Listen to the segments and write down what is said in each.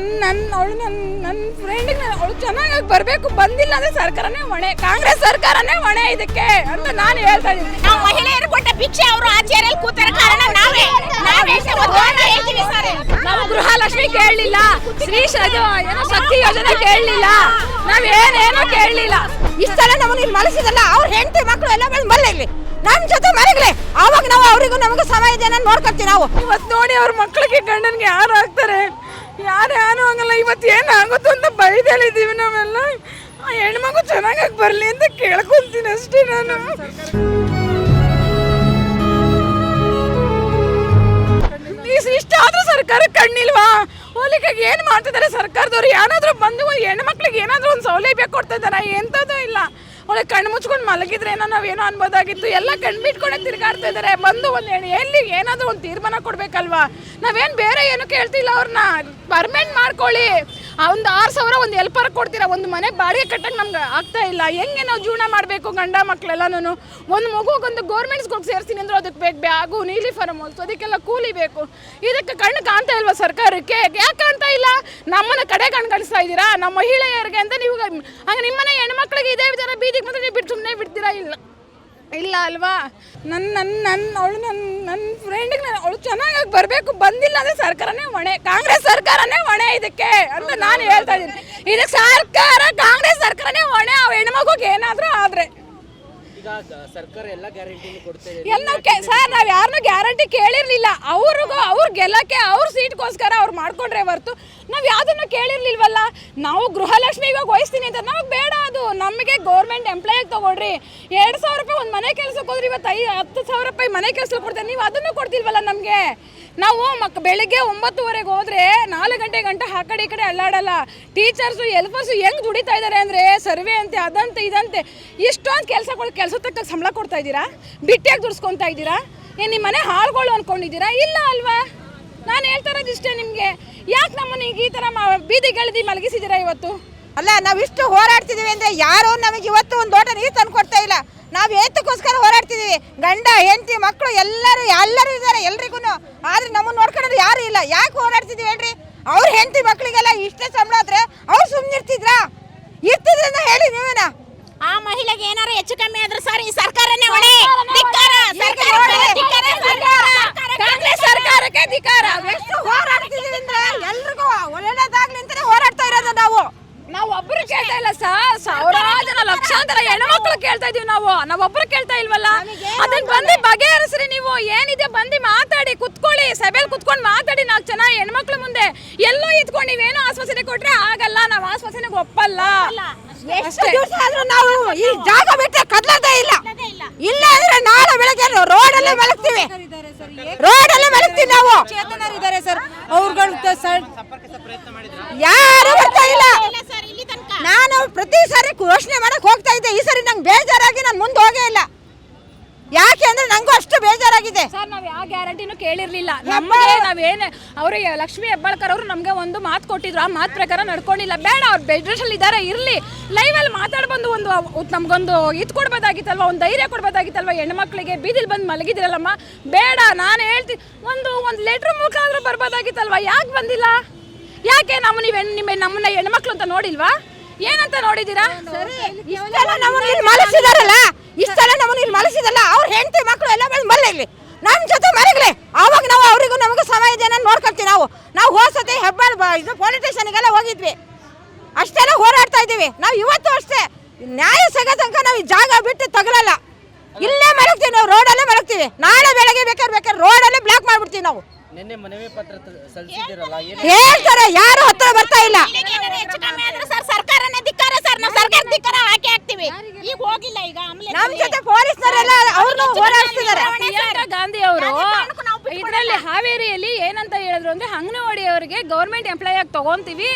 ನನ್ನ ನನ್ನ ಅವಳು ನನ್ನ ನನ್ನ ಫ್ರೆಂಡಿಗೆ ಅವಳು ಚೆನ್ನಾಗಿ ಬರಬೇಕು ಬಂದಿಲ್ಲ ಅಂದ್ರೆ ಸರ್ಕಾರನೇ ಹೊಣೆ ಕಾಂಗ್ರೆಸ್ ಸರ್ಕಾರನೇ ಹೊಣೆ ಇದಕ್ಕೆ ಅಂತ ನಾನು ಹೇಳ್ತಾ ಇದ್ದೀನಿ. ನಾವು ಮಹಿಳೆಯರು ಕೊಟ್ಟ ಭಿಕ್ಷೆ ಅವರು ಆ ಚೇರಲ್ಲಿ ಕೂತರ ಕಾರಣ ನಾವೇ ನಾವೇ ಒತ್ತಡ ಹೇಳ್ತೀವಿ ಸರ್. ನಾವು ಗೃಹಲಕ್ಷ್ಮಿ ಕೇಳಲಿಲ್ಲ. ಶ್ರೀ ಶಜೋ ಏನೋ ಶಕ್ತಿ ಯೋಜನೆ ಕೇಳಲಿಲ್ಲ. ನಾವೇನೇನೋ ಕೇಳಲಿಲ್ಲ. ಇಷ್ಟೆಲ್ಲ ನಮಗೆ ಇಲ್ಲಿ ಮಲಸಿದಲ್ಲ ಅವ್ರ ಹೆಂಡತಿ ಮಕ್ಕಳು ಎಲ್ಲ ಬಂದು ಮಲ್ಲಿಗ್ಲಿ ನಮ್ಮ ಜೊತೆ ಮಲಗ್ಲಿ. ಅವಾಗ ನಾವು ಅವರಿಗೂ ನಮಗೂ ಸಮಯ ಇದೆ ನೋಡ್ಕೊಳ್ತೀವಿ ನಾವು. ಇವತ್ತು ನೋಡಿ ಅವ್ರ ಮಕ್ಕಳಿಗೆ ಗಂಡನಿಗೆ ಯಾರು ಆಗ್ತಾರೆ? ಯಾರು ಯಾರು ಹಂಗಲ್ಲ, ಇವತ್ತು ಏನಾಗುತ್ತೋ ಅಂತ ಬೈದಲ್ಲಿದ್ದೀವಿ ನಾವೆಲ್ಲ. ಆ ಹೆಣ್ಮಗು ಚೆನ್ನಾಗಾಗಿ ಬರಲಿ ಅಂತ ಕೇಳ್ಕೊಂತೀನಿ ಅಷ್ಟೇ ನಾನು. ಇಷ್ಟ ಆದರೂ ಸರ್ಕಾರ ಕಣ್ಣಿಲ್ವಾ? ಹೋಲಿಕೆಗೆ ಏನು ಮಾಡ್ತಿದ್ದಾರೆ ಸರ್ಕಾರದವ್ರು? ಏನಾದರೂ ಬಂದು ಹೆಣ್ಮಕ್ಳಿಗೆ ಏನಾದರೂ ಒಂದು ಸೌಲಭ್ಯ ಕೊಡ್ತಾ ಇದ್ದಾರೆ? ಎಂಥದ್ದು ಇಲ್ಲ. ಒಳ್ಳೆ ಕಣ್ಣು ಮುಚ್ಕೊಂಡು ಮಲಗಿದ್ರೆ ಏನೋ ನಾವು ಏನೋ ಅನ್ಬೋದಾಗಿತ್ತು. ಎಲ್ಲ ಕಣ್ಣು ಬಿಟ್ಕೊಂಡು ತಿರುಗಾಡ್ತಾ ಇದ್ದಾರೆ ಬಂದು ಒಂದು ಎಲ್ಲಿ ಏನಾದರೂ ಒಂದು ತೀರ್ಮಾನ ಕೊಡಬೇಕಲ್ವಾ? ನಾವೇನು ಬೇರೆ ಏನು ಕೇಳ್ತಿಲ್ಲ ಅವ್ರನ್ನ ಪರ್ಮೆಂಟ್ ಮಾಡ್ಕೊಳ್ಳಿ. ಒಂದು ಆರು ಸಾವಿರ ಒಂದು ಎಲ್ಪರ್ ಕೊಡ್ತೀರಾ? ಒಂದು ಮನೆ ಬಾಡಿಗೆ ಕಟ್ಟಕ್ಕೆ ನಮ್ಗೆ ಆಗ್ತಾ ಇಲ್ಲ. ಹೆಂಗೆ ನಾವು ಜೀವನ ಮಾಡಬೇಕು ಗಂಡ ನಾನು ಒಂದು ಮಗುಗೊಂದು ಗೌರ್ಮೆಂಟ್ಸ್ಗೆ ಹೋಗಿ ಸೇರ್ತೀನಿ ಅಂದ್ರೆ ಅದಕ್ಕೆ ಬೇಕು ಬ್ಯಾಗು, ನೀಲಿ ಫಾರಮ್ ಅದಕ್ಕೆಲ್ಲ ಕೂಲಿ ಬೇಕು. ಇದಕ್ಕೆ ಕಣ್ಣು ಕಾಣ್ತಾ ಇಲ್ವಾ ಸರ್ಕಾರಕ್ಕೆ? ಯಾಕೆ ಇಲ್ಲ? ನಮ್ಮನ್ನ ಕಡೆ ಕಣ್ಗಳಿಸ್ತಾ ಇದ್ದೀರಾ? ನಮ್ಮ ಮಹಿಳೆಯರಿಗೆ ಅಂತ ನೀವು ಹಂಗೆ ನಿಮ್ಮನೆ ಹೆಣ್ಮಕ್ಳಿಗೆ ಇದೇ ವಿಚಾರ ಬೀದಿಗೆ ಮಾತ್ರ ನೀವು ಬಿಟ್ಟು ಸುಮ್ಮನೆ ಬಿಡ್ತೀರಾ ಇಲ್ಲ? ಇಲ್ಲ ಅಲ್ವಾ? ನನ್ನ ನನ್ನ ನನ್ನ ಅವಳು ನನ್ನ ನನ್ನ ಫ್ರೆಂಡಿಗೆ ನಾನು ಅವಳು ಚೆನ್ನಾಗಿ ಬರಬೇಕು, ಬಂದಿಲ್ಲ ಅಂದ್ರೆ ಸರ್ಕಾರನೇ ಹೊಣೆ. ಕಾಂಗ್ರೆಸ್ ಸರ್ಕಾರನೇ ಹೊಣೆ ಇದಕ್ಕೆ ಅಂತ ನಾನು ಹೇಳ್ತಾ ಇದ್ದೀನಿ. ಇದಕ್ಕೆ ಸರ್ಕಾರ ಕಾಂಗ್ರೆಸ್ ಸರ್ಕಾರನೇ ಹೊಣೆ. ಅವ್ ಹೆಣ್ಮಗುಗೆ ಏನಾದರೂ ಆದರೆ ಈಗ ಗ- ಸರ್ಕಾರ ಎಲ್ಲ ನಾವು ಸರ್, ನಾವು ಯಾರನ್ನೂ ಗ್ಯಾರಂಟಿ ಕೇಳಿರ್ಲಿಲ್ಲ. ಅವ್ರಿಗೂ ಅವ್ರು ಗೆಲ್ಲಕ್ಕೆ ಅವ್ರ ಸೀಟ್ಗೋಸ್ಕರ ಅವ್ರು ಮಾಡ್ಕೊಂಡ್ರೆ ಹೊರ್ತು ನಾವು ಯಾವುದನ್ನು ಕೇಳಿರ್ಲಿಲ್ವಲ್ಲ? ನಾವು ಗೃಹಲಕ್ಷ್ಮಿ ಇವಾಗ ವಹಿಸ್ತೀನಿ ಅಂತ. ನಮಗೆ ಬೇಡ ಅದು. ನಮಗೆ ಗೌರ್ಮೆಂಟ್ ಎಂಪ್ಲಾಯ್ ತಗೊಳ್ರಿ. ಎರಡು ಸಾವಿರ ರೂಪಾಯಿ ಒಂದು ಮನೆ ಕೆಲಸಕ್ಕೆ ಹೋದ್ರೆ ಇವತ್ತು ಐ ಹತ್ತು ಸಾವಿರ ರೂಪಾಯಿ ಮನೆ ಕೆಲಸ ಕೊಡ್ತಾರೆ. ನೀವು ಅದನ್ನು ಕೊಡ್ತಿಲ್ವಲ್ಲ ನಮಗೆ? ನಾವು ಮಕ್ ಬೆಳಿಗ್ಗೆ ಒಂಬತ್ತುವರೆಗೆ ಹೋದ್ರೆ ನಾಲ್ಕು ಗಂಟೆ ಗಂಟೆ ಆ ಕಡೆ ಈ ಕಡೆ ಅಲ್ಲಾಡಲ್ಲ. ಟೀಚರ್ಸು ಎಲ್ಪರ್ಸು ಹೆಂಗ್ ದುಡಿತಾ ಇದ್ದಾರೆ ಅಂದರೆ ಸರ್ವೆ ಅಂತೆ, ಅದಂತೆ, ಇದಂತೆ. ಇಷ್ಟೊಂದು ಕೆಲಸ ಕೆಲಸ ತಕ್ಕ ಸಂಬಳ ಕೊಡ್ತಾ ಇದ್ದೀರಾ? ಬಿಟ್ಟಿಯಾಗಿ ದುಡ್ಸ್ಕೊತಾ ಇದ್ದೀರಾ? ಏನು ನಿಮ್ಮ ಮನೆ ಹಾಳುಗಳು ಅಂದ್ಕೊಂಡಿದ್ದೀರಾ ಇಲ್ಲ ಅಲ್ವಾ? ನಾನು ಹೇಳ್ತಾ ಇರೋದು ಇಷ್ಟೇ ನಿಮಗೆ. ಯಾಕೆ ನಮ್ಮನ್ನ ಈಗ ಈ ಥರ ಬೀದಿಗೆಳ್ದಿ ಮಲಗಿಸಿದ್ದೀರಾ ಇವತ್ತು? ಅಲ್ಲ, ನಾವು ಇಷ್ಟು ಹೋರಾಡ್ತಿದೀವಿ ಅಂದ್ರೆ ಯಾರು ನಮಗೆ ಇವತ್ತು ಒಂದು ಲೋಟ ನೀರು ತಂದು ಕೊಡ್ತಾ ಇಲ್ಲ. ನಾವು ಏತಕ್ಕೋಸ್ಕರ ಹೋರಾಡ್ತಿದ್ದೀವಿ ಗಂಡ, ಹೆಂಡತಿ ಮಕ್ಕಳು ಎಲ್ಲರೂ ಎಲ್ಲರೂ ಇದ್ದಾರೆ ಎಲ್ರಿಗೂ ಆದರೆ ನಮ್ಮನ್ನು ನೋಡ್ಕೊಳ್ಳೋದು ಯಾರು ಇಲ್ಲ. ಯಾಕೆ ಹೋರಾಡ್ತಿದ್ದೀವಿ ಹೇಳ್ರಿ? ಅವ್ರ ಹೆಂಡತಿ ಮಕ್ಕಳಿಗೆಲ್ಲ ಇಷ್ಟೇ ಸಂಬಳ ಆದರೆ ಅವ್ರು ಸುಮ್ಮನೆ ಇರ್ತಿದ್ರಾ ಇರ್ತಿದ್ರಿಂದ ಹೇಳಿ ನೀವೇನ? ಆ ಮಹಿಳೆಗೆ ಏನಾರು ಹೆಚ್ಚು ಕಮ್ಮಿ ಆದ್ರೆ ಸರ್ ಈ ಸರ್ಕಾರನೇ ಹೊಣೆ ಧಿಕ್ಕಾರ ಸರ್ಕಾರ ಧಿಕ್ಕಾರ. ಸರ್ಕಾರ ಕಾಂಗ್ರೆಸ್ ಸರ್ಕಾರಕ್ಕೆ ಧಿಕ್ಕಾರ. ಎಷ್ಟು ಹೋರಾಡ್ತಿದೀವಿ ಅಂದ್ರೆ ಎಲ್ರಿಗೂ ಒಳ್ಳೆದಾಗ್ಲಿ ಅಂತಾನೆ ಹೋರಾಡ್ತಾ ಇರೋದು ನಾವು. ನಾವು ಒಬ್ರು ಕೇಳ್ತಾ ಇಲ್ಲ ಸರ್ ಸಾವಿರಾರು ಜನ ಲಕ್ಷಾಂತರ ಹೆಣ್ಮಕ್ಳು ಕೇಳ್ತಾ ಇದೀವಿ ನಾವು. ನಾವೊಬ್ರು ಒಬ್ರು ಕೇಳ್ತಾ ಇಲ್ವಲ್ಲ? ಅದನ್ನ ಬಂದು ಬಗೆಹರಿಸ್ರಿ ನೀವು. ಏನಿದೆ ಬಂದು ಮಾತಾಡಿ ಕುತ್ಕೊಳ್ಳಿ. ಸಭೆಲ್ ಕುತ್ಕೊಂಡು ಮಾತಾಡಿ ನಾಲ್ಕು ಜನ ಹೆಣ್ಮಕ್ಳು ಮುಂದೆ. ಎಲ್ಲೋ ಇದ್ಕೊಂಡು ನೀವೇನೋ ಆಶ್ವಾಸನೆ ಕೊಟ್ರೆ ಆಗಲ್ಲ. ನಾವು ಆಶ್ವಾಸನೆಗೆ ಒಪ್ಪಲ್ಲ. ಎಷ್ಟು ದಿವಸ ಆದ್ರೂ ನಾವು ಈ ಜಾಗ ಬಿಟ್ಟರೆ ಕದ್ಲದೇ ಇಲ್ಲ. ಇಲ್ಲ. ಅಂದ್ರೆ ನಾಳೆ ಬೆಳಗ್ಗೆ ರೋಡಲ್ಲೇ ಮಲಗ್ತೀವಿ. ರೋಡಲ್ಲೇ ಮಲಗ್ತೀವಿ ನಾವು. ಇದ್ದಾರೆ ಸರ್? ಅವ್ರುಗಳು ಯಾರು ಬರ್ತಾ ಇಲ್ಲ. ಪ್ರತಿ ಸಾರಿ ಘೋಷಣೆ ಮಾಡಕ್ ಹೋಗ್ತಾ ಇದ್ದೆ. ಈ ಸರಿ ನಂಗೆ ಬೇಜಾರಾಗಿ ನಾನು ಮುಂದೆ ಹೋಗೇ ಇಲ್ಲ. ಯಾಕೆ ಅಂದ್ರೆ ನಂಗೂ ಅಷ್ಟು ಬೇಜಾರಾಗಿದೆ. ಸರ್ ನಾವು ಯಾವ ಗ್ಯಾರಂಟಿನೂ ಕೇಳಿರ್ಲಿಲ್ಲ. ನಮಗೆ ನಾವೇನು ಅವರು ಲಕ್ಷ್ಮಿ ಹೆಬ್ಬಾಳ್ಕರ್ ಅವರು ನಮಗೆ ಒಂದು ಮಾತು ಕೊಟ್ಟಿದ್ರು. ಆ ಮಾತು ಪ್ರಕಾರ ನಡ್ಕೊಂಡಿಲ್ಲ. ಬೇಡ ಅವ್ರು ಬೆಡ್ ರೆಸ್ಟಲ್ಲಿ ಇದ್ದಾರೆ ಇರಲಿ. ಲೈವಲ್ಲಿ ಮಾತಾಡ್ಬಂದು ಒಂದು ನಮಗೊಂದು ಇದು ಕೊಡ್ಬೋದಾಗಿತ್ತಲ್ವ? ಒಂದು ಧೈರ್ಯ ಕೊಡ್ಬೋದಾಗಿತ್ತಲ್ವ? ಹೆಣ್ಮಕ್ಳಿಗೆ ಬೀದಿಲಿ ಬಂದು ಮಲಗಿದಿರಲ್ಲಮ್ಮ? ಬೇಡ ನಾನು ಹೇಳ್ತೀನಿ ಒಂದು ಒಂದು ಲೆಟ್ರ್ ಮೂಲಕ ಆದ್ರೂ ಬರ್ಬೋದಾಗಿತ್ತಲ್ವ? ಯಾಕೆ ಬಂದಿಲ್ಲ? ಯಾಕೆ ನಮ್ಮ ನೀವು ಹೆಣ್ಣು ನಿಮ್ಮ ನಮ್ಮನ್ನ ಹೆಣ್ಮಕ್ಳು ಅಂತ ನೋಡಿಲ್ವಾ? ಏನಂತ ನೋಡಿದೀರಾ ಇಷ್ಟೆಲ್ಲ ನಮ್ಮನ್ನ ಇಲ್ಲಿ ಮಲಸಿದಾರಲ್ಲ? ಇಷ್ಟೆಲ್ಲ ನಮ್ಮನ್ನ ಇಲ್ಲಿ ಮಲಸಿದಲ್ಲ? ಅವ್ರ ಹೆಂಡತಿ ಮಕ್ಕಳು ಎಲ್ಲ ಬಂದು ಇಲ್ಲಿ. ನಮ್ಮ ಜೊತೆ ಮರಗಲಿ. ಅವಾಗ ನಾವು ಅವರಿಗೂ ನಮಗೂ ಸಮಯ ಇದೆ ನೋಡ್ಕೊಳ್ತೀವಿ ನಾವು. ನಾವು ಹೋಸತಿ ಹೆಬ್ಬಾಳ್ ಇದು ಪೊಲೀಸ್ ಸ್ಟೇಷನ್ಗೆಲ್ಲ ಹೋಗಿದ್ವಿ. ಅಷ್ಟೆಲ್ಲ ಹೋರಾಡ್ತಾ ಇದ್ದೀವಿ. ನಾವು ಇವತ್ತು ಅಷ್ಟೇ. ನ್ಯಾಯ ಸಿಗೋ ತನಕ ನಾವು ಈ ಜಾಗ ಬಿಟ್ಟು ತಗಲಲ್ಲ. ಇಲ್ಲೇ ಮಲಗ್ತೀವಿ ನಾವು ರೋಡಲ್ಲೇ ಮಲಗ್ತೀವಿ. ನಾಳೆ ಬೆಳಗ್ಗೆ ಬೇಕಾದ್ರೆ ಬೇಕಾದ್ರೆ ರೋಡಲ್ಲೇ ಬ್ಲಾಕ್ ಮಾಡಿಬಿಡ್ತೀವಿ ನಾವು. ನಿನ್ನೆ ಮನವಿ ಪತ್ರ ಸಲ್ಲಿಸಿದಿರಲ್ಲ ಹೇಳ್ತಾರೆ ಯಾರು ಹತ್ರ ಬರ್ತಾ ಇಲ್ಲ. ಹೆಚ್ಚು ಕಮ್ಮಿ ಆದ್ರೆ ಸರ್ ಸರ್ಕಾರನೇ ಧಿಕ್ಕಾರ ಸರ್ ನಾವು ಸರ್ಕಾರ ಧಿಕ್ಕಾರ ಹಾಕಿ ಹಾಕ್ತಿವಿ. ಈಗ ಹೋಗಿಲ್ಲ ಈಗ ನಮ್ಮ ಜೊತೆ ಪೊಲೀಸ್ನವರೆಲ್ಲ ಅವ್ರನ್ನೂ ಹೋರಾಡ್ತಿದ್ದಾರೆ ಪ್ರಿಯಾಂಕಾ ಗಾಂಧಿ ಅವರು ಇದರಲ್ಲಿ ಹಾವೇರಿಯಲ್ಲಿ ಏನಂತ ಹೇಳಿದ್ರು ಅಂದ್ರೆ ಅಂಗನವಾಡಿ ಅವರಿಗೆ ಗೌರ್ಮೆಂಟ್ ಎಂಪ್ಲಾಯ್ ಆಗಿ ತಗೊಂತೀವಿ.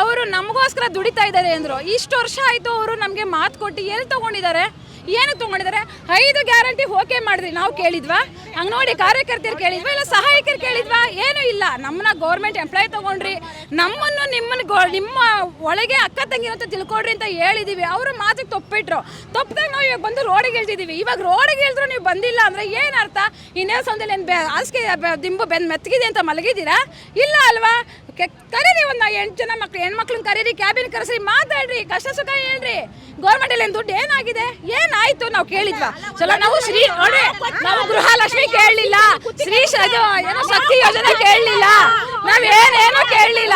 ಅವರು ನಮಗೋಸ್ಕರ ದುಡಿತಾ ಇದ್ದಾರೆ ಅಂದ್ರು. ಇಷ್ಟು ವರ್ಷ ಆಯ್ತು ಅವರು ನಮಗೆ ಮಾತು ಕೊಟ್ಟು ಎಲ್ಲಿ ತಗೊಂಡಿದ್ದಾರೆ? ಏನು ತೊಗೊಂಡಿದ್ದಾರೆ? ಐದು ಗ್ಯಾರಂಟಿ ಓಕೆ ಮಾಡಿದ್ರಿ. ನಾವು ಕೇಳಿದ್ವಾ? ಅಂಗನವಾಡಿ ಕಾರ್ಯಕರ್ತರು ಕೇಳಿದ್ವಾ? ಇಲ್ಲ ಸಹಾಯಕರು ಕೇಳಿದ್ವಾ? ಏನೂ ಇಲ್ಲ. ನಮ್ಮನ್ನ ಗೌರ್ಮೆಂಟ್ ಎಂಪ್ಲಾಯ್ ತಗೊಂಡ್ರಿ. ನಮ್ಮನ್ನು ನಿಮ್ಮನ್ನ ನಿಮ್ಮ ಒಳಗೆ ಅಕ್ಕ ತಂಗಿ ಅಂತ ತಿಳ್ಕೊಡ್ರಿ ಅಂತ ಹೇಳಿದೀವಿ. ಅವರು ಮಾತಿಗೆ ತಪ್ಪಿಟ್ರು. ತಪ್ಪದಾಗ ನಾವು ಇವಾಗ ಬಂದು ರೋಡಿಗೆ ಇಳ್ತಿದ್ದೀವಿ ಇವಾಗ ರೋಡಿಗೆ ಹೇಳಿದ್ರು ನೀವು ಬಂದಿಲ್ಲ ಅಂದರೆ ಏನು ಅರ್ಥ? ಇನ್ನೇ ಸೊಂದಲ್ಲಿ ಏನು ಬೆ ಹಾಸಿಗೆ ದಿಂಬು ಬೆನ್ ಮೆತ್ತಗಿದೆ ಅಂತ ಮಲಗಿದ್ದೀರಾ? ಇಲ್ಲ ಅಲ್ವಾ? ಕರೀರಿ ಒಂದು ಎಂಟು ಜನ ಮಕ್ಳು ಹೆಣ್ಮಕ್ಳನ್ನ ಕರೀರಿ ಕ್ಯಾಬಿನ್ ಕರೆಸ್ರಿ, ಮಾತಾಡ್ರಿ, ಕಷ್ಟ ಸುಖ ಹೇಳ್ರಿ. ಗೌರ್ಮೆಂಟ್ ಅಲ್ಲಿ ದುಡ್ಡು ಏನಾಗಿದೆ? ಏನಾಯ್ತು ನಾವು ಕೇಳಿದ್ವಾ? ಚಲೋ, ನಾವು ಶ್ರೀ ನೋಡಿ ನಾವು ಗೃಹಲಕ್ಷ್ಮಿ ಕೇಳಲಿಲ್ಲ. ಶ್ರೀ ಏನೋ ಶಕ್ತಿ ಯೋಜನೆ ಕೇಳಲಿಲ್ಲ. ಏನೇನೋ ಕೇಳಲಿಲ್ಲ.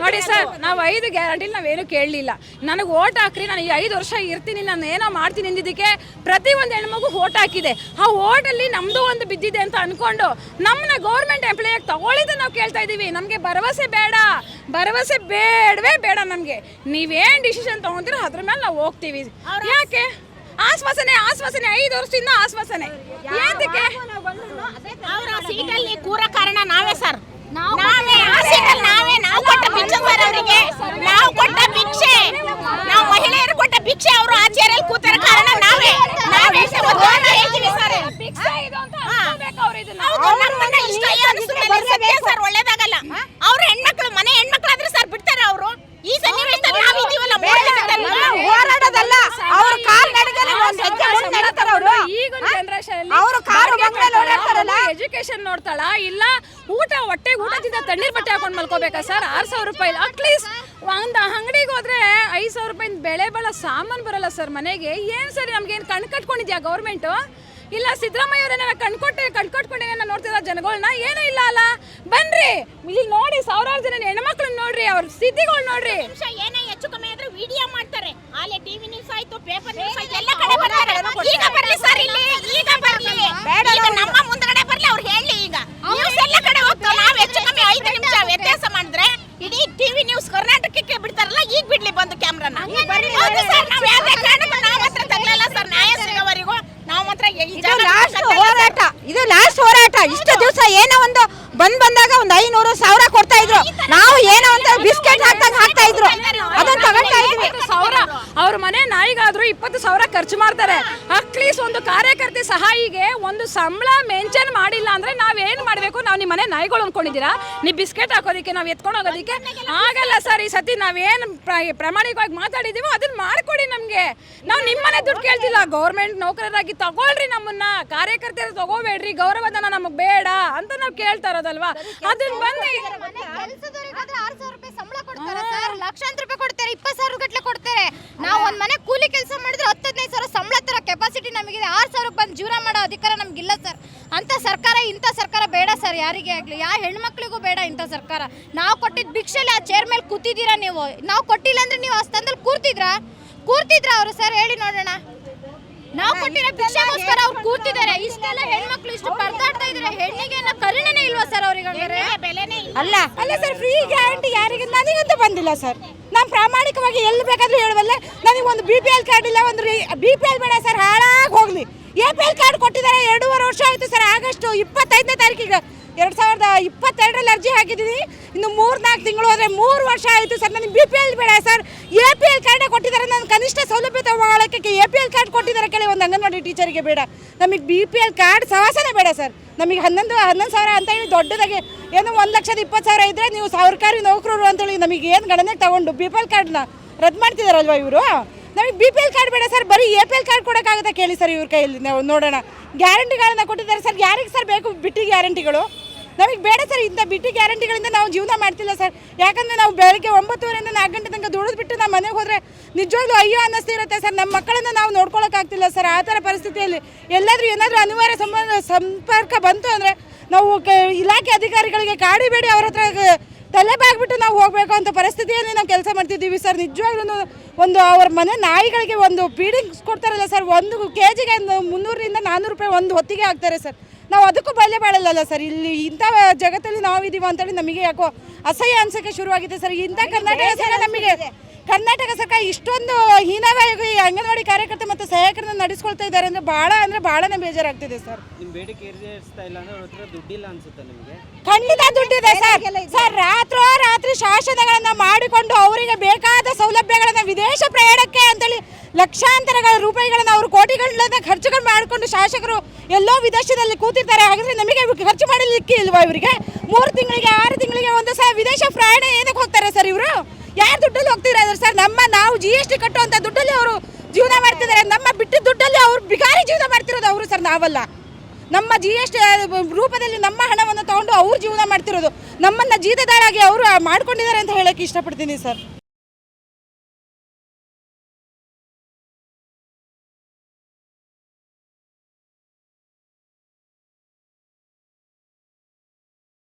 ನೋಡಿ ಸರ್ ನಾವು ಐದು ಗ್ಯಾರಂಟಿ ನಾವೇನು ಕೇಳಲಿಲ್ಲ. ನನಗೆ ಓಟ್ ಹಾಕ್ರಿ ನಾನು ಈ ಐದು ವರ್ಷ ಇರ್ತೀನಿ ನಾನು ಏನೋ ಮಾಡ್ತೀನಿ ಅಂದಿದ್ದಕ್ಕೆ ಪ್ರತಿ ಒಂದು ಹೆಣ್ಮಗು ಓಟ್ ಹಾಕಿದೆ. ಆ ಓಟಲ್ಲಿ ನಮ್ಮದು ಒಂದು ಬಿದ್ದಿದೆ ಅಂತ ಅಂದ್ಕೊಂಡು ನಮ್ಮನ್ನ ಗೌರ್ಮೆಂಟ್ ಎಂಪ್ಲಾಯಾಗಿ ತಗೊಳ್ಳಿದ್ದು ನಾವು ಕೇಳ್ತಾ ಇದ್ದೀವಿ ನಮಗೆ ಭರವಸೆ ಬೇಡ. ಭರವಸೆ ಬೇಡವೇ ಬೇಡ ನಮಗೆ. ನೀವೇನು ಡಿಸಿಷನ್ ತೊಗೊಂತೀರೋ ಅದ್ರ ಮೇಲೆ ನಾವು ಹೋಗ್ತೀವಿ. ಯಾಕೆ? ಆಶ್ವಾಸನೆ ಆಶ್ವಾಸನೆ ಐದು ವರ್ಷದಿಂದ ಆಶ್ವಾಸನೆ ಅವರ ಸೀಟಲ್ಲಿ ಕೂರ ಕಾರಣ ನಾವೇ ಸರ್ ನಾವೇ ಆ ಸೀಟಲ್ಲಿ ನಾವೇ ನಾವು ಕೊಟ್ಟ ಭಿಕ್ಷೆ ಸರ್ ಅವರಿಗೆ ನಾವು ಕೊಟ್ಟ ಭಿಕ್ಷೆ ನಾವು ಮಹಿಳೆಯರು ಕೊಟ್ಟ ಭಿಕ್ಷೆ ಅವರು ಆ ಚೇರಲ್ಲಿ ಕೂತರ ಕಾರಣ ನಾವೇ ನಾವೇ ಒತ್ತಡ ಹೇಳ್ತೀವಿ ಸರ್ ಭಿಕ್ಷೆ ಇದು ಅಂತ ಹಾ. ಅನ್ಕೋಬೇಕು ಅವ್ರು ಇದನ್ನ ಹೌದು, ನಮ್ಮನ್ನ ಇಷ್ಟ ಅಯ್ಯೋ ಅನಿಸುತ್ತೆ ಸತ್ಯ ಸರ್ ಒಳ್ಳೇದಾಗಲ್ಲ. ಅವ್ರ ಹೆಣ್ಮಕ್ಳು ಮನೆ ಹೆಣ್ಮಕ್ಳಾದ್ರೆ ಸರ್ ಬಿಡ್ತಾರೆ ಅವರು. ಈ ಸನ್ನಿವೇಶದಲ್ಲಿ ನಾವು ಜನದಲ್ಲಿ ಹೋರಾಡೋದಲ್ಲ. ಅವ್ರ ಕಾಲ್ ನಡಗಲಿ ಒಂದ್ ಹೆಜ್ಜೆ ಮುಂದೆ ನಡೀತಾರ ಅವ್ರು. ಈಗಿನ ಜನರೇಷನ್ ಅವ್ರು ಕಾರು ಬಂಗ್ಲೆಲ್ ಓಡಾಡ್ತಾರಲ್ಲ? ಎಜುಕೇಶನ್ ನೋಡ್ತಾಳ. ಇಲ್ಲ ಊಟ ಹೊಟ್ಟೆ ಊಟದಿಂದ ತಣ್ಣೀರ್ ಬಟ್ಟೆ ಹಾಕೊಂಡು ಮಲ್ಕೋಬೇಕಾ ಸರ್? ಆರು ಸಾವಿರ ರೂಪಾಯಿ ಅಟ್ಲೀಸ್ಟ್ ಒಂದು ಅಂಗಡಿಗೆ ಹೋದ್ರೆ ಐದು ಸಾವಿರ ರೂಪಾಯಿ ಬೆಳೆ ಬಳ ಸಾಮಾನು ಬರಲ್ಲ ಸರ್ ಮನೆಗೆ. ಏನು ಸರ್ ನಮ್ಗೆ ಏನು ಕಣ್ ಕಟ್ಕೊಂಡಿದ್ಯಾ ಗೌರ್ಮೆಂಟ್ ಇಲ್ಲ ಸಿದ್ದರಾಮಯ್ಯ ಅವರೇನ ಕಣ್ಕೊಟ್ಟೆ ಕಣ್ಕೊಟ್ಕೊಂಡೇನೆ ನಾನು ನೋಡ್ತಿರೋ ಜನಗಳನ್ನ ಏನೂ ಇಲ್ಲ ಅಲ್ಲ? ಬನ್ರಿ! ಇಲ್ಲಿ ನೋಡಿ ಸಾವಿರಾರು ಜನ ಹೆಣ್ಮಕ್ಳನ್ನ ನೋಡ್ರಿ ಅವ್ರ ಸಿದ್ಧಿಗಳು ನೋಡ್ರಿ. ನಿಮಿಷ ಏನೇ ಹೆಚ್ಚು ಕಮ್ಮಿ ಆದ್ರೆ ವಿಡಿಯೋ ಮಾಡ್ತಾರೆ. ಆಲೆ ಟಿವಿ ನ್ಯೂಸ್ ಆಯ್ತು ಪೇಪರ್ ನ್ಯೂಸ್ ಆಯ್ತು ಎಲ್ಲ ಕಡೆ ಬರ್ತಾರೆ. ಈಗ ಬರ್ಲಿ ಸರ್ ಇಲ್ಲಿ ಈಗ ಬರ್ಲಿ. ಈಗ ನಮ್ಮ ಮುಂದ್ಗಡೆ ಬರ್ಲಿ ಅವ್ರು ಹೇಳಿ ಈಗ ನ್ಯೂಸ್ ಎಲ್ಲ ಕಡೆ ಹೋಗ್ತಾವ ನಾವ್ ಹೆಚ್ಚು ಕಮ್ಮಿ ಐದು ನಿಮಿಷ ವ್ಯತ್ಯಾಸ ಮಾಡಿದ್ರೆ ಇಡೀ ಟಿವಿ ನ್ಯೂಸ್ ಕರ್ನಾಟಕಕ್ಕೆ ಬಿಡ್ತಾರಲ್ಲ ಈಗ ಬಿಡ್ಲಿ ಬಂದು ಕ್ಯಾಮ್ರಾನ ಹೌದು ಸರ್ ನಾವ್ ಯಾವ್ದೇ ಕಾರಣಕ್ಕೂ ನಾವ್ ಹತ್ರ ತಗಲಲ್ಲ ಸರ್ ನ್ಯಾಯ ಸಿಗೋವರೆಗೂ ನಾವು ಮಾತ್ರ ಈ ಇದು ಜಾಗ ಲಾಸ್ಟ್ ಕಟ್ಟಲ್ಲ ಸರ್. ಹೋರಾಟ ಇದು ಲಾಸ್ಟ್ ಹೋರಾಟ ಇಷ್ಟು ದಿವಸ ಏನೋ ಒಂದು ಬಂದ್ ಬಂದಾಗ ಒಂದು ಐನೂರು ಸಾವಿರ ಕೊಡ್ತಾ ಇದ್ರು ನಾವು ಏನೋ ಅಂತ ಬಿಸ್ಕೆಟ್ ಹಾಕ್ದಂಗ್ ಹಾಕ್ತಾ ಇದ್ರು ಅದನ್ನ ತಗೊಳ್ತಾ ಇದ್ವಿ ಇಪ್ಪತ್ತು ಸಾವಿರ ಅವ್ರ ಮನೆ ನಾಯಿಗಾದ್ರೂ ಇಪ್ಪತ್ತು ಸಾವಿರ ಖರ್ಚು ಮಾಡ್ತಾರೆ. ಅಟ್ಲೀಸ್ಟ್ ಒಂದು ಕಾರ್ಯಕರ್ತೆ ಸಹಾಯಿಗೆ ಒಂದು ಸಂಬಳ ಮೆನ್ಷನ್ ಮಾಡಿಲ್ಲ ಅಂದ್ರೆ ನಾವೇನು ಮಾಡಬೇಕು? ನಾವು ನಿಮ್ಮ ಮನೆ ನಾಯಿಗಳು ಅನ್ಕೊಂಡಿದ್ದೀರಾ? ನೀವು ಬಿಸ್ಕೆಟ್ ಹಾಕೋದಕ್ಕೆ, ನಾವು ಎತ್ಕೊಂಡು ಹೋಗೋದಿಕ್ಕೆ? ಆಗಲ್ಲ ಸರ್ ಈ ಸತಿ ನಾವೇನು ಪ್ರಾಮಾಣಿಕವಾಗಿ ಮಾತಾಡಿದೀವೋ ಅದನ್ನ ಮಾಡ್ಕೊಡಿ ನಮಗೆ. ನಾವು ನಿಮ್ಮನೆ ದುಡ್ಡು ಕೇಳ್ತಿಲ್ಲ. ಗೌರ್ಮೆಂಟ್ ನೌಕರರಾಗಿ ತಗೊಳ್ರಿ ನಮ್ಮನ್ನ. ಕಾರ್ಯಕರ್ತರ ತಗೋಬೇಡ್ರಿ. ಗೌರವಧನ ನಮಗೆ ಬೇಡ ಅಂತ ನಾವು ಕೇಳ್ತಾ ಇರೋದಲ್ವಾ? ಅದನ್ನ ಬಂದು ಕೊಡ್ತಾರೆ ಸರ್? ಲಕ್ಷಾಂತರ ರೂಪಾಯಿ ಕೊಡ್ತಾರೆ, ಇಪ್ಪತ್ತು ಸಾವಿರ ಗಟ್ಟಲೆ ಕೊಡ್ತಾರೆ. ನಾವು ಒಂದು ಮನೆ ಕೂಲಿ ಕೆಲಸ ಮಾಡಿದ್ರೆ ಹತ್ತು ಹದಿನೈದು ಸಾವಿರ ಸಂಬಳ ತರ ಕೆಪಾಸಿಟಿ ನಮಗಿದೆ. ಆರು ಸಾವಿರಕ್ಕೆ ಬಂದು ಜೀವನ ಮಾಡೋ ಅಧಿಕಾರ ನಮಗಿಲ್ಲ ಸರ್. ಅಂತ ಸರ್ಕಾರ, ಇಂಥ ಸರ್ಕಾರ ಬೇಡ ಸರ್. ಯಾರಿಗೆ ಆಗಲಿ ಯಾವ ಹೆಣ್ಮಕ್ಳಿಗೂ ಬೇಡ ಇಂಥ ಸರ್ಕಾರ. ನಾವು ಕೊಟ್ಟಿದ್ದ ಭಿಕ್ಷೆಲಿ ಆ ಚೇರ್ ಮೇಲೆ ಕೂತಿದ್ದೀರಾ ನೀವು? ನಾವು ಕೊಟ್ಟಿಲ್ಲ ಅಂದ್ರೆ ನೀವು ಆ ಸ್ಥಾನದಲ್ಲಿ ಕೂರ್ತಿದ್ರಾ? ಕೂರ್ತಿದ್ರಾ ಅವರು ಸರ್? ಹೇಳಿ ನೋಡೋಣ. ನಾವು ಕೊಟ್ಟಿರೋ ಭಿಕ್ಷೆಗೋಸ್ಕರ ಅವ್ರು ಕೂತಿದ್ದಾರೆ ಇಷ್ಟೆಲ್ಲ ಹೆಣ್ಮಕ್ಳು ಇಷ್ಟು ಪರದಾಡ್ತಾ ಇದ್ದಾರೆ? ಹೆಣ್ಣಿಗೆ ಕರುಣೆನೇ ಇಲ್ವಾ ಸರ್ ಅವ್ರಿಗೆ ಅಲ್ಲ ಅಲ್ಲ ಸರ್ ಫ್ರೀ ಗ್ಯಾರಂಟಿ ಯಾರಿಗೆ ನನಗಂತೂ ಬಂದಿಲ್ಲ ಸರ್. ನಾನು ಪ್ರಾಮಾಣಿಕವಾಗಿ ಎಲ್ಲಿ ಬೇಕಾದ್ರೂ ಹೇಳುವಲ್ಲ, ನನಗೆ ಒಂದು ಬಿ ಪಿ ಎಲ್ ಕಾರ್ಡ್ ಇಲ್ಲ, ಒಂದು ಬಿ ಪಿ ಎಲ್ ಬೇಡ ಸರ್, ಹಾಳಾಗಿ ಹೋಗ್ಲಿ. ಎ ಪಿ ಎಲ್ ಕಾರ್ಡ್ ಕೊಟ್ಟಿದ್ದಾರೆ, ಎರಡೂವರೆ ವರ್ಷ ಆಯಿತು ಸರ್ ಆಗಸ್ಟ್ ಇಪ್ಪತ್ತೈದನೇ ತಾರೀಕಿಗೆ. ಎರಡು ಸಾವಿರದ ಇಪ್ಪತ್ತೆರಡರಲ್ಲಿ ಅರ್ಜಿ ಹಾಕಿದ್ದೀನಿ, ಇನ್ನು ಮೂರು ನಾಲ್ಕು ತಿಂಗಳು ಆದರೆ ಮೂರು ವರ್ಷ ಆಯಿತು ಸರ್, ನನಗೆ ಬಿ ಪಿ ಎಲ್ ಬೇಡ ಸರ್. ಎ ಪಿ ಎಲ್ ಕಾರ್ಡೇ ಕೊಟ್ಟಿದ್ದಾರೆ ನಾನು ಕನಿಷ್ಠ ಸೌಲಭ್ಯ ತಗೊಳ್ಳೋಕ್ಕೆ ಎ ಪಿ ಎಲ್ ಕಾರ್ಡ್ ಕೊಟ್ಟಿದ್ದಾರೆ ಕೇಳಿ, ಒಂದು ಅಂಗನವಾಡಿ ಟೀಚರಿಗೆ ಬೇಡ. ನಮಗೆ ಬಿ ಪಿ ಎಲ್ ಕಾರ್ಡ್ ಸವಾಸನೆ ಬೇಡ ಸರ್. ನಮಗೆ ಹನ್ನೊಂದು ಹನ್ನೊಂದು ಸಾವಿರ ಅಂತ ಹೇಳಿ ದೊಡ್ಡದಾಗಿ ಏನೋ ಒಂದು ಲಕ್ಷದ ಇಪ್ಪತ್ತು ಸಾವಿರ ಇದ್ದರೆ ನೀವು ಸರ್ಕಾರಿ ನೌಕರರು ಅಂತೇಳಿ ನಮಗೆ ಏನು ಗಣನೆ ತಗೊಂಡು ಬಿ ಪಿ ಎಲ್ ಕಾರ್ಡ್ನ ರದ್ದು ಮಾಡ್ತಿದಾರಲ್ವಾ ಇವರು? ನಮಗೆ ಬಿ ಪಿ ಎಲ್ ಕಾರ್ಡ್ ಬೇಡ ಸರ್, ಬರೀ ಎ ಪಿ ಎಲ್ ಕಾರ್ಡ್ ಕೊಡೋಕ್ಕಾಗುತ್ತೆ ಕೇಳಿ ಸರ್ ಇವ್ರ ಕೈಯಲ್ಲಿ? ನಾವು ನೋಡೋಣ. ಗ್ಯಾರಂಟಿಗಳನ್ನ ಕೊಟ್ಟಿದ್ದಾರೆ ಸರ್, ಯಾರಿಗೆ ಸರ್ ಬೇಕು ಬಿಟ್ಟಿ ಗ್ಯಾರಂಟಿಗಳು ನಮಗೆ ಬೇಡ ಸರ್, ಇಂಥ ಬಿಟ್ಟು ಗ್ಯಾರಂಟಿಗಳಿಂದ ನಾವು ಜೀವನ ಮಾಡ್ತಿಲ್ಲ ಸರ್. ಯಾಕಂದರೆ ನಾವು ಬೆಳಗ್ಗೆ ಒಂಬತ್ತುವರೆಯಿಂದ ನಾಲ್ಕು ಗಂಟೆ ತನಕ ದುಡಿದ್ಬಿಟ್ಟು ನಮ್ಮ ಮನೆಗೆ ಹೋದರೆ ನಿಜವಾಗ್ಲೂ ಅಯ್ಯೋ ಅನ್ನಿಸ್ತಿರುತ್ತೆ ಸರ್. ನಮ್ಮ ಮಕ್ಕಳನ್ನು ನಾವು ನೋಡ್ಕೊಳಕ್ಕಾಗ್ತಿಲ್ಲ ಸರ್. ಆ ಥರ ಪರಿಸ್ಥಿತಿಯಲ್ಲಿ ಎಲ್ಲಾದರೂ ಏನಾದರೂ ಅನಿವಾರ್ಯ ಸಂಬಂಧ, ಸಂಪರ್ಕ ಬಂತು ಅಂದರೆ ನಾವು ಇಲಾಖೆ ಅಧಿಕಾರಿಗಳಿಗೆ ಕಾಡಿಬೇಡಿ ಅವ್ರ ಹತ್ರ ತಲೆ ಬಾಗ್ಬಿಟ್ಟು ನಾವು ಹೋಗಬೇಕು ಅಂತ ಪರಿಸ್ಥಿತಿಯಲ್ಲಿ ನಾವು ಕೆಲಸ ಮಾಡ್ತಿದ್ದೀವಿ ಸರ್. ನಿಜವಾಗ್ಲೂ ಒಂದು ಅವ್ರ ಮನೆ ನಾಯಿಗಳಿಗೆ ಒಂದು ಫೀಡಿಂಗ್ಸ್ ಕೊಡ್ತಾರಲ್ಲ ಸರ್. ಒಂದು ಕೆ ಜಿಗೆ ಮುನ್ನೂರರಿಂದ ನಾನ್ನೂರು ರೂಪಾಯಿ ಒಂದು ಹೊತ್ತಿಗೆ ಹಾಕ್ತಾರೆ ಸರ್. ನಾವು ಅದಕ್ಕೂ ಬೆಲೆ ಬಾಳಲ್ಲ ಸರ್. ಇಲ್ಲಿ ಇಂಥ ಜಗತ್ತಲ್ಲಿ ನಾವಿದ್ದೀವಿ ಅಂತೇಳಿ ನಮಗೆ ಯಾಕೋ ಅಸಹ್ಯ ಅನ್ಸೋಕ್ಕೆ ಶುರುವಾಗಿದೆ ಸರ್. ಇಂಥ ಕರ್ನಾಟಕ ಸರ್ಕಾರ ನಮಗೆ ಕರ್ನಾಟಕ ಸರ್ಕಾರ ಇಷ್ಟೊಂದು ಹೀನವಾಗಿ ಈ ಅಂಗನವಾಡಿ ಕಾರ್ಯಕರ್ತ ಮತ್ತು ಸಹಾಯಕರನ್ನ ನಡೆಸ್ಕೊಳ್ತಾ ಇದ್ದಾರೆ ಅಂದರೆ ಭಾಳ ಅಂದರೆ ಭಾಳನೇ ಬೇಜಾರಾಗ್ತಿದೆ ಸರ್. ನಿಮ್ಮ ಬೇಡಿಕೆ ಈಡೇರಿಸ್ತಾ ಇಲ್ಲ ಅಂದ್ರೆ ಅವ್ರ ಹತ್ರ ದುಡ್ಡಿಲ್ಲ ಅನ್ಸುತ್ತೆ ನಿಮಗೆ? ಖಂಡಿತ ದುಡ್ಡಿದೆ ಸರ್. ಸರ್ ರಾತ್ರೋ ರಾತ್ರಿ ಶಾಸನಗಳನ್ನು ಮಾಡಿಕೊಂಡು ಅವರಿಗೆ ಬೇಕಾದ ಸೌಲಭ್ಯಗಳನ್ನು ವಿದೇಶ ಪ್ರಯಾಣಕ್ಕೆ ಅಂತೇಳಿ ಲಕ್ಷಾಂತರ ರೂಪಾಯಿಗಳನ್ನು ಅವರು ಕೋಟಿಗಳನ್ನ ಖರ್ಚುಗಳು ಮಾಡಿಕೊಂಡು ಶಾಸಕರು ಎಲ್ಲೋ ವಿದೇಶದಲ್ಲಿ ಕೂತಿರ್ತಾರೆ, ಹಾಗಾದ್ರೆ ನಮಗೆ ಖರ್ಚು ಮಾಡಲಿಕ್ಕೆ ಇಲ್ವಾ ಇವರಿಗೆ? ಮೂರು ತಿಂಗಳಿಗೆ, ಆರು ತಿಂಗಳಿಗೆ ಒಂದು ಸಹ ವಿದೇಶ ಪ್ರಯಾಣ ಏನಕ್ಕೆ ಹೋಗ್ತಾರೆ ಸರ್ ಇವರು? ಯಾರು ದುಡ್ಡಲ್ಲಿ ಹೋಗ್ತಿದ್ದಾರೆ ಸರ್? ನಮ್ಮ ನಾವು ಜಿ ಎಸ್ ಟಿ ಕಟ್ಟುವಂಥ ದುಡ್ಡಲ್ಲಿ ಅವರು ಜೀವನ ಮಾಡ್ತಿದ್ದಾರೆ ನಮ್ಮ ಬಿಟ್ಟು ದುಡ್ಡಲ್ಲಿ ಅವರು ಬಿಕಾರಿ ಜೀವನ ಮಾಡ್ತಿರೋದು ಅವರು ಸರ್ ನಾವಲ್ಲ. ನಮ್ಮ ಜಿ ಎಸ್ ಟಿ ರೂಪದಲ್ಲಿ ನಮ್ಮ ಹಣವನ್ನು ತಗೊಂಡು ಅವ್ರು ಜೀವನ ಮಾಡ್ತಿರೋದು. ನಮ್ಮನ್ನ ಜೀತದಾರಾಗಿ ಅವರು ಮಾಡ್ಕೊಂಡಿದ್ದಾರೆ ಅಂತ ಹೇಳಕ್ಕೆ ಇಷ್ಟಪಡ್ತೀನಿ ಸರ್.